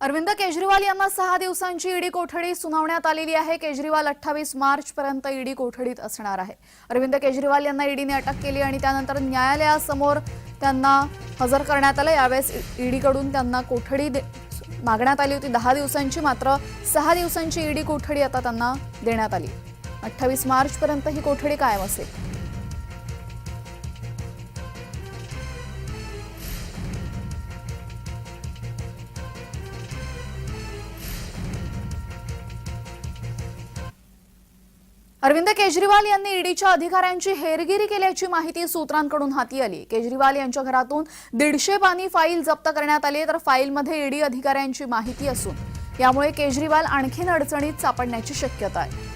अरविंद केजरीवाल यांना सहा दिवसांची ईडी कोठडी सुनावण्यात आलेली आहे. केजरीवाल अठ्ठावीस मार्च पर्यंत ईडी कोठडीत असणार आहे. अरविंद केजरीवाल यांना ईडीने अटक केली आणि त्यानंतर न्यायालयासमोर त्यांना हजर करण्यात आलं. यावेळेस ईडीकडून त्यांना कोठडी दे- मागण्यात आली होती. दहा दिवसांची मात्र सहा दिवसांची ईडी कोठडी आता त्यांना देण्यात आली. अठ्ठावीस मार्च पर्यंत ही कोठडी कायम असेल. अरविंद केजरीवाल यांनी ईडीच्या अधिकाऱ्यांची हेरगिरी केल्याची माहिती सूत्रांकडून हाती आली. केजरीवाल यांच्या घरातून दीडशे पाणी फाईल जप्त करण्यात आली तर फाईलमध्ये ईडी अधिकाऱ्यांची माहिती असून यामुळे केजरीवाल आणखीन अडचणीत सापडण्याची शक्यता आहे.